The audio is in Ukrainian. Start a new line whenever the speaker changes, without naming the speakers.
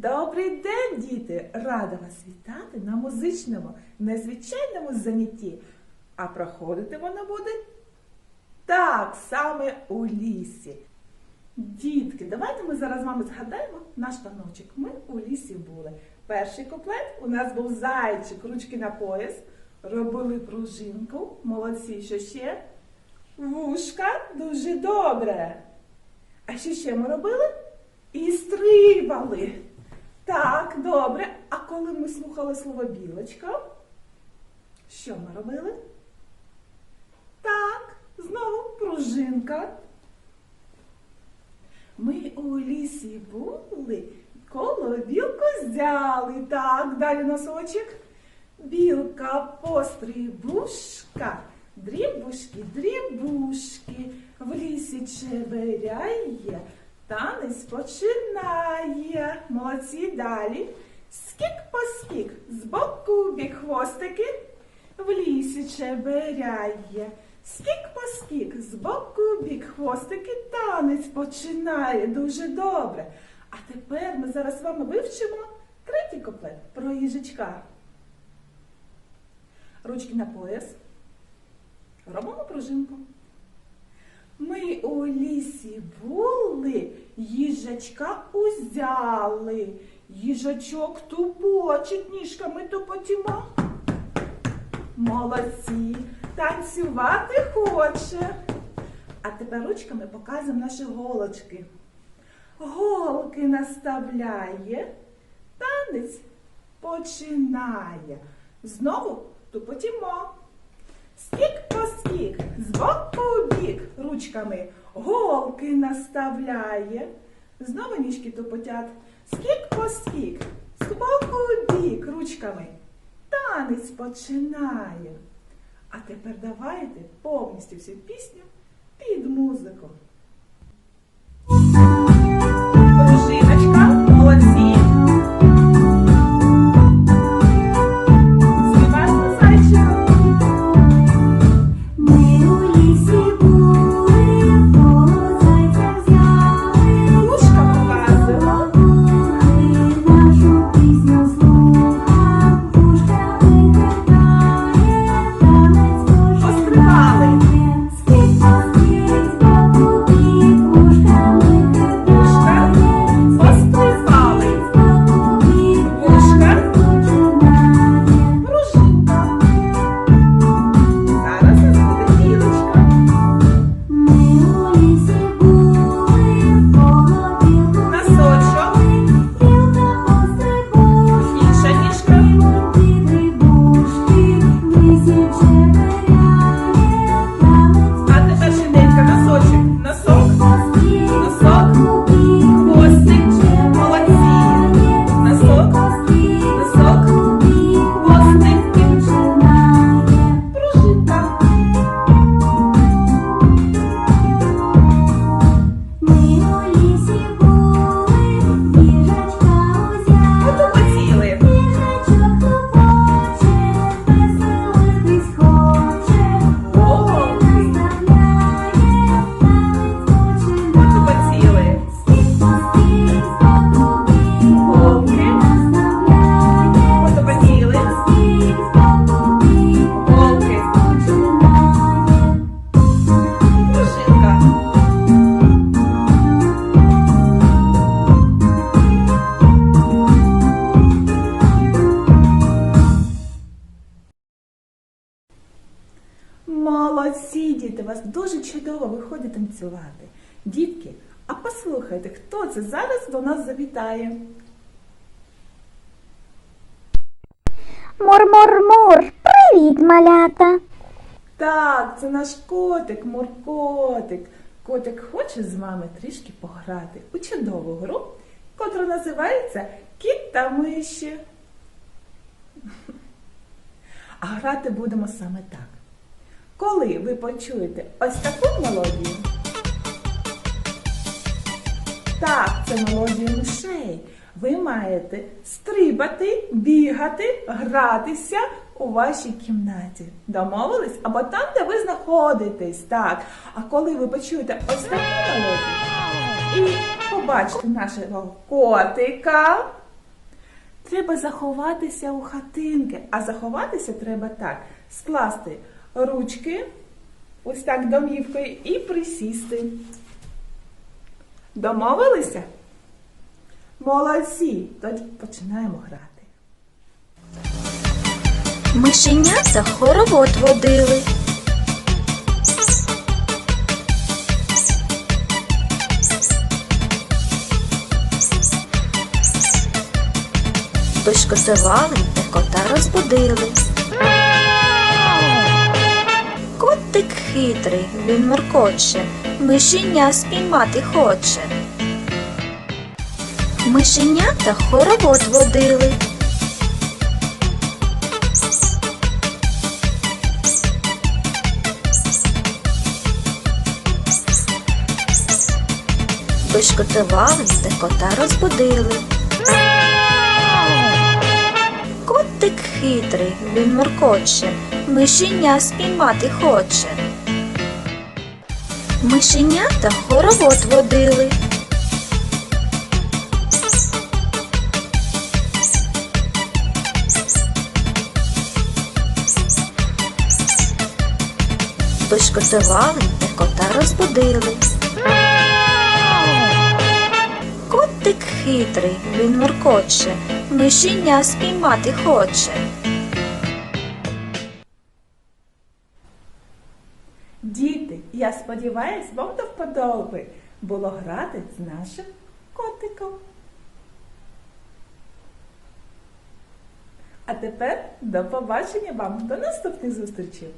Добрий день, діти! Рада вас вітати на музичному, незвичайному занятті. А проходити воно буде так, саме у лісі. Дітки, давайте ми зараз з вами згадаємо наш таночок. Ми у лісі були. Перший куплет у нас був зайчик, ручки на пояс. Робили пружинку. Молодці, що ще? Вушка дуже добре. А що ще ми робили? І стрибали. Так, добре. А коли ми слухали слово білочка, що ми робили? Так, знову пружинка. Ми у лісі були, коло білку взяли. Так, далі носочок. Білка пострибушка, дрібушки, дрібушки, в лісі чеберяє, танець починає. Молодці далі. Скік по скік, з боку бік хвостики, в лісі чеберяє. Скік по скік, з боку бік хвостики, танець починає дуже добре. А тепер ми зараз з вами вивчимо третій куплет про їжачка. Ручки на пояс. Робимо пружинку. Ми у лісі були, їжачка узяли. Їжачок тупочить ніжками тупотіма. Молодці, танцювати хоче. А тепер ручками показуємо наші голочки. Голки наставляє, танець починає. Знову тупотімо. Скік по скік, з боку бік ручками голки наставляє. Знову ніжки топотять. Скік по скік, з боку бік ручками. Танець починає. А тепер давайте повністю всю пісню під музику. Молодці, діти, у вас дуже чудово виходить танцювати. Дітки, а послухайте, хто це зараз до нас завітає?
Мур-мур-мур, привіт, малята.
Так, це наш котик, Муркотик. Котик хоче з вами трішки пограти у чудову гру, котра називається Кіт та миші. А грати будемо саме так. Коли ви почуєте ось таку мелодію, так, це мелодія мишей. Ви маєте стрибати, бігати, гратися у вашій кімнаті. Домовились? Або там, де ви знаходитесь. Так. А коли ви почуєте ось таку мелодію і побачите нашого котика, Треба заховатися у хатинки. А заховатися треба так: скласти ручки, ось так домівкою, і присісти. Домовилися? Молодці! Тоді починаємо грати.
Мишенята хоровод водили. Дощ косивали та кота розбудили. Хитрий, він моркоче, мишеня спіймати хоче. Мишенята хоровод водили. Вишкотували та кота розбудили. Котик хитрий, він моркоче, мишеня спіймати хоче. Мишенята хоровод водили. Вишкотували та кота розбудили. Котик хитрий, він моркоче, мишеня спіймати хоче.
Я сподіваюсь, вам до вподоби було грати з нашим котиком. А тепер до побачення вам, до наступних зустрічей!